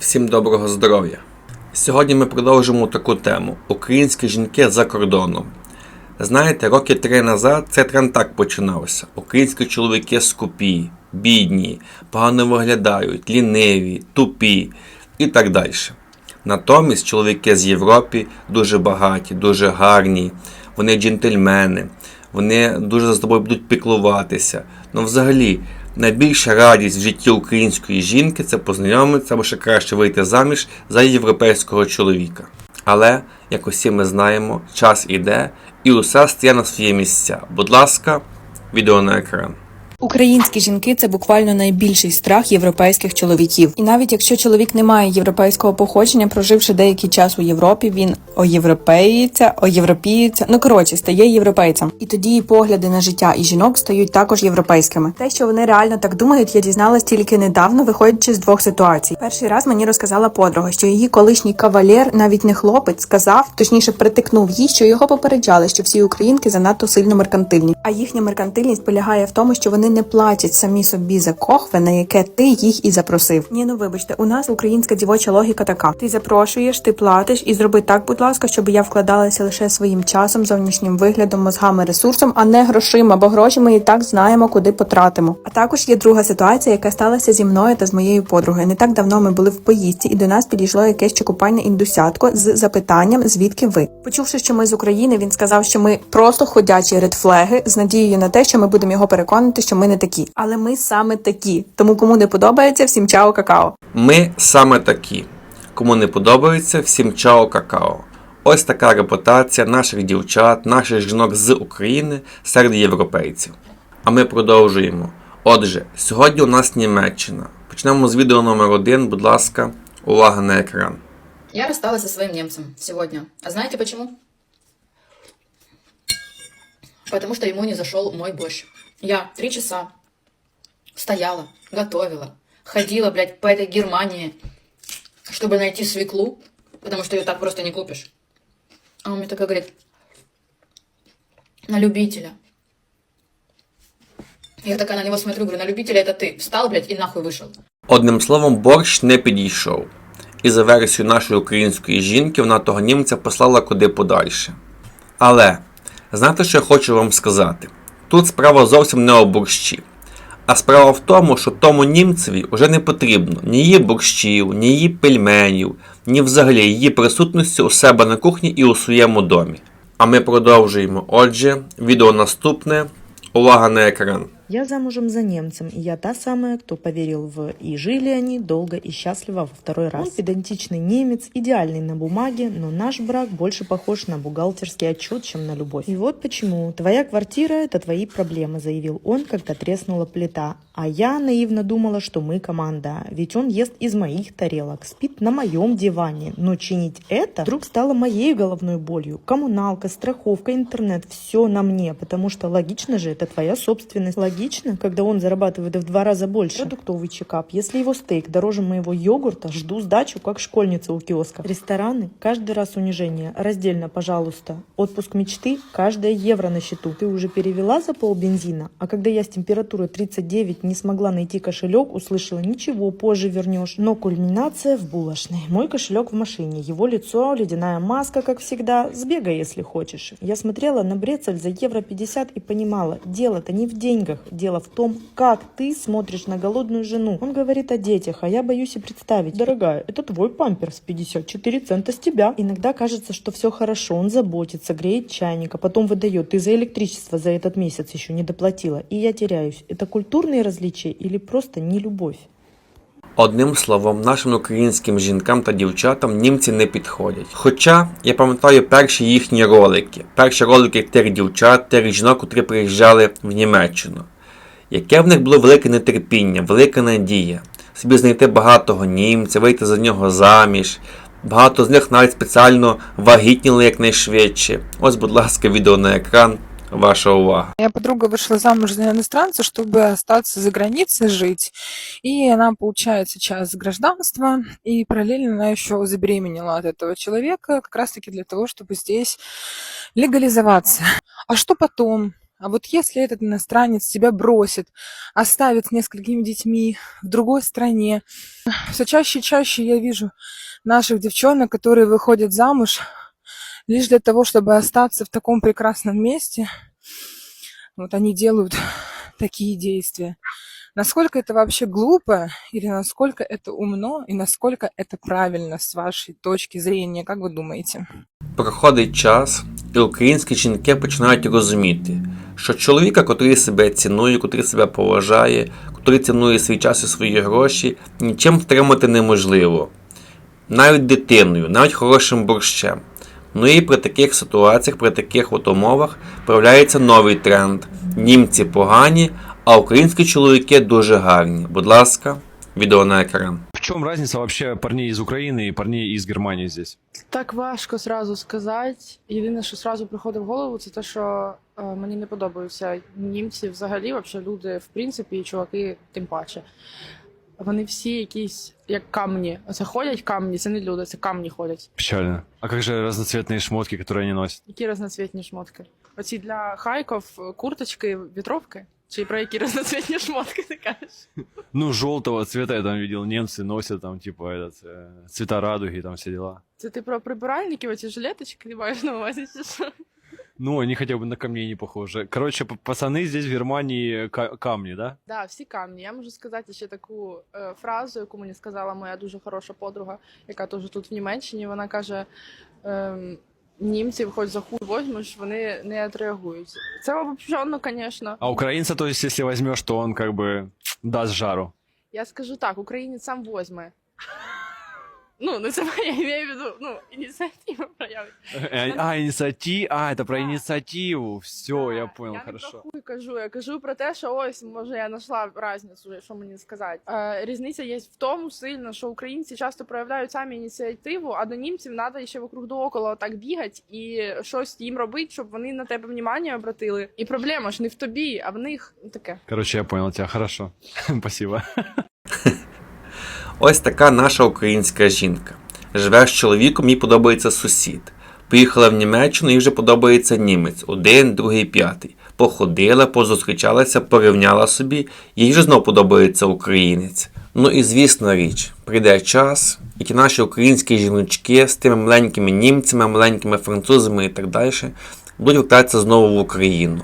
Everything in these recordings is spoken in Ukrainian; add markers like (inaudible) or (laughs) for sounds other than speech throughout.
Всім доброго здоров'я! Сьогодні ми продовжимо таку тему: Українські жінки за кордоном. Знаєте, роки три назад цей тренд так починався. Українські чоловіки скупі, бідні, погано виглядають, ліниві, тупі і так далі. Натомість чоловіки з Європи дуже багаті, дуже гарні, вони джентльмени, вони дуже за тобою будуть піклуватися. Ну, взагалі, найбільша радість в житті української жінки це познайомитися або ще краще вийти заміж за європейського чоловіка. Але, як усі ми знаємо, час іде і усе стає на свої місця. Будь ласка, відео на екран. Українські жінки це буквально найбільший страх європейських чоловіків. І навіть якщо чоловік не має європейського походження, проживши деякий час у Європі, він оєвропеїться, оєвропіється, ну коротше, стає європейцем. І тоді і погляди на життя і жінок стають також європейськими. Те, що вони реально так думають, я дізналась тільки недавно, виходячи з двох ситуацій. Перший раз мені розказала подруга, що її колишній кавалер, навіть не хлопець, сказав, точніше притикнув їй, що його попереджали, що всі українки занадто сильно меркантильні. А їхня меркантильність полягає в тому, що вони не платять самі собі за кохве, на яке ти їх і запросив. Ні, ну вибачте, у нас українська дівоча логіка така: ти запрошуєш, ти платиш і зроби так, будь ласка, щоб я вкладалася лише своїм часом, зовнішнім виглядом, мозгами, ресурсом, а не грошима, бо гроші ми і так знаємо, куди потратимо. А також є друга ситуація, яка сталася зі мною та з моєю подругою. Не так давно ми були в поїздці, і до нас підійшло якесь чекупальне індусятко з запитанням, звідки ви. Почувши, що ми з України, він сказав, що ми просто ходячі редфлеги з надією на те, що ми будемо його переконати, що ми не такі. Але ми саме такі. Тому кому не подобається, всім чао какао. Ми саме такі. Кому не подобається, всім чао какао. Ось така репутація наших дівчат, наших жінок з України серед європейців. А ми продовжуємо. Отже, сьогодні у нас Німеччина. Почнемо з відео номер один. Будь ласка, увага на екран. Я рассталась со своим немцем сегодня. А знаете почему? Потому что ему не зашел мой борщ. Я три часа стояла, готовила, ходила, блядь, по этой Германии, чтобы найти свеклу, потому что ее так просто не купишь. А он мне такой говорит, на любителя. Я такая на него смотрю, говорю, на любителя это ты. Встал, блядь, и нахуй вышел. Одним словом, борщ не підійшов. І за версією нашої української жінки, вона того німця послала куди подальше. Але, знаєте, що я хочу вам сказати? Тут справа зовсім не у борщі. А справа в тому, що тому німцеві вже не потрібно ні її борщів, ні її пельменів, ні взагалі її присутності у себе на кухні і у своєму домі. А ми продовжуємо. Отже, відео наступне. Увага на екран. Я замужем за немцем, и я та самая, кто поверил в «и жили они долго и счастливо» во второй раз. Он педантичный немец, идеальный на бумаге, но наш брак больше похож на бухгалтерский отчет, чем на любовь. И вот почему. Твоя квартира – это твои проблемы, заявил он, когда треснула плита. А я наивно думала, что мы команда, ведь он ест из моих тарелок, спит на моем диване. Но чинить это вдруг стало моей головной болью. Коммуналка, страховка, интернет – все на мне, потому что логично же, это твоя собственность. Логично, когда он зарабатывает в два раза больше. Продуктовый чекап. Если его стейк дороже моего йогурта, жду сдачу, как школьница у киоска. Рестораны – каждый раз унижение. Раздельно, пожалуйста. Отпуск мечты – каждая евро на счету. Ты уже перевела за пол бензина? А когда я с температурой 39 не смогла найти кошелек, услышала «Ничего, позже вернешь». Но кульминация в булочной. Мой кошелек в машине, его лицо, ледяная маска, как всегда. Сбегай, если хочешь. Я смотрела на Брецель за евро 50 и понимала, дело-то не в деньгах, дело в том, как ты смотришь на голодную жену. Он говорит о детях, а я боюсь и представить. Дорогая, это твой памперс, 54 цента с тебя. Иногда кажется, что все хорошо, он заботится, греет чайник, а потом выдает, ты за электричество за этот месяц еще не доплатила. И я теряюсь. Это культурные различия или просто не любовь? Одним словом, нашим українським жінкам та дівчатам німці не підходять. Хоча я пам'ятаю перші їхні ролики, перші ролики тих дівчат, тих жінок, котрі приїжджали в Німеччину. Яке в них було велике нетерпіння, велика надія. Собі знайти багатого німця, вийти за нього заміж. Багато з них навіть спеціально вагітніли якнайшвидше. Ось, будь ласка, відео на екран. Ваша увага. Моя подруга вышла замуж за иностранца, чтобы остаться за границей жить. И она получает сейчас гражданство, и параллельно она еще забеременела от этого человека, как раз-таки для того, чтобы здесь легализоваться. А что потом? А вот если этот иностранец тебя бросит, оставит с несколькими детьми в другой стране, все чаще и чаще я вижу наших девчонок, которые выходят замуж лишь для того, чтобы остаться в таком прекрасном месте. Вот они делают такие действия. Насколько это вообще глупо, или насколько это умно, и насколько это правильно с вашей точки зрения, как вы думаете? Проходить час, і українські жінки починають розуміти, що чоловіка, котрий себе цінує, котрий себе поважає, котрий цінує свій час і свої гроші, нічим втримати неможливо. Навіть дитиною, навіть хорошим борщем. Ну і при таких ситуаціях, при таких от умовах проявляється новий тренд. Німці погані, а українські чоловіки дуже гарні. Будь ласка, відео на екран. В чем разница вообще парней из Украины и парней из Германии здесь? Так важко зразу сказати. Єдине, що зразу приходить в голову, це те, що мені не подобаються німці взагалі, вообще люди, в принципі, і чуваки тим паче. Вони всі якісь як камні. Оце ходять камні, це не люди, це камні ходять. Печально. А как же разноцветные шмотки, которые они носят? Які разноцвітні шмотки. Оці для хайків е, курточки, вітровки. Чи про які разноцвітні шмотки ти кажеш? Ну, желтого цвета я там видел, немцы носят там, типа, этот, э, цвета радуги, там все дела. Це ти про прибиральники, оці жилеточки ти маєш на увазі, чи що? Ну, они хотя бы на камней не похожи. Короче, п- пацаны здесь в Германии ка- камни, да? Да, всі камні. Я можу сказати ще таку е, фразу, яку мені сказала моя дуже хороша подруга, яка теж тут в Німеччині. Вона каже: ем, німців, хоч за хуй возьмеш, вони не відреагують. Це обобщенно, звісно. А украинца, то есть, если возьмешь, то он как бы даст жару. Я скажу так: українець сам возьме. Ну, не це (laughs) я маю в виду, ну, ініціативу проявить. Э, А, инициатива, а, это про Да. инициативу. Все, я понял, я хорошо. не про хуй кажу, я кажу про те, що ось може я знайшла різницю, що мені сказати. Е, різниця є в тому сильно, що українці часто проявляють самі ініціативу, а до німців треба ще вокруг до около так бігати і щось їм робити, щоб вони на тебе внимання обратили. І проблема ж не в тобі, а в них Ну, таке. Короче, я понял тебя, хорошо. (laughs) Спасибо. Ось така наша українська жінка. Живе з чоловіком, їй подобається сусід. Поїхала в Німеччину, їй вже подобається німець. Один, другий, п'ятий. Походила, позустрічалася, порівняла собі, їй вже знов подобається українець. Ну і звісна річ, прийде час, і ті наші українські жіночки з тими маленькими німцями, маленькими французами і так далі будуть вертатися знову в Україну.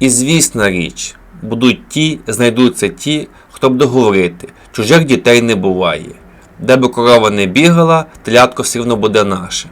І звісна річ, будуть ті, знайдуться ті, хто буде говорити, чужих дітей не буває. Де би корова не бігала, телятко все рівно буде наше.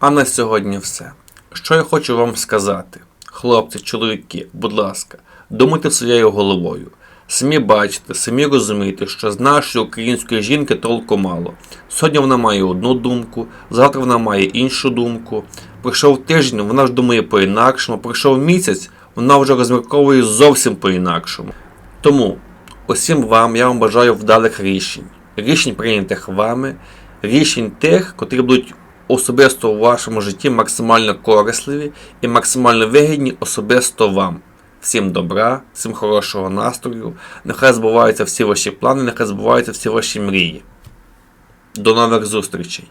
А на сьогодні все. Що я хочу вам сказати? Хлопці, чоловіки, будь ласка, думайте своєю головою. Самі бачите, самі розумієте, що з нашої української жінки толку мало. Сьогодні вона має одну думку, завтра вона має іншу думку. Пройшов тиждень, вона ж думає по-інакшому, пройшов місяць, вона вже розмірковує зовсім по-інакшому. Тому усім вам я вам бажаю вдалих рішень. Рішень прийнятих вами, рішень тих, котрі будуть особисто у вашому житті максимально корисливі і максимально вигідні особисто вам. Всім добра, всім хорошого настрою. Нехай збуваються всі ваші плани, нехай збуваються всі ваші мрії. До нових зустрічей!